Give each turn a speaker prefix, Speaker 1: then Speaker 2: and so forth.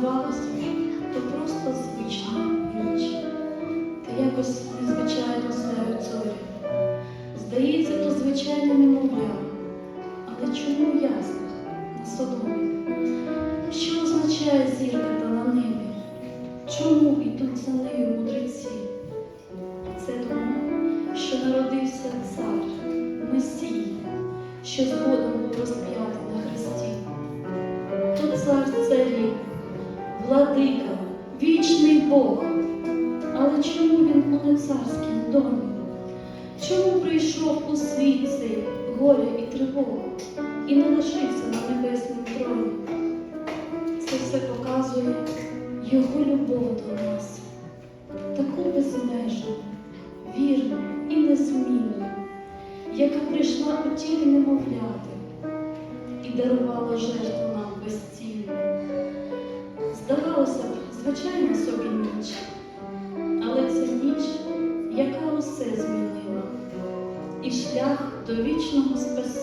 Speaker 1: здавалося, то просто звична ніч. Та якось незвичайно сяють зорі. Здається, то звичайне немовля. Але чому ясно на содомі? Що означає зірка та на небі? Чому йдуть за нею мудреці? Це тому, що народився цар, Месій, що згодом був розп'ятий на хресті. Владика, вічний Бог. Але чому він у нецарськім домі? Чому прийшов у світ цей горя і тривога і не лишився на небесному троні? Це все показує його любов до нас, таку безмежну, вірну і незмінну, яка прийшла у тілі немовляти і дарувала жертву нам безцінну. Звичайна собі ніч, але це ніч, яка усе змінила, і шлях до вічного спасіння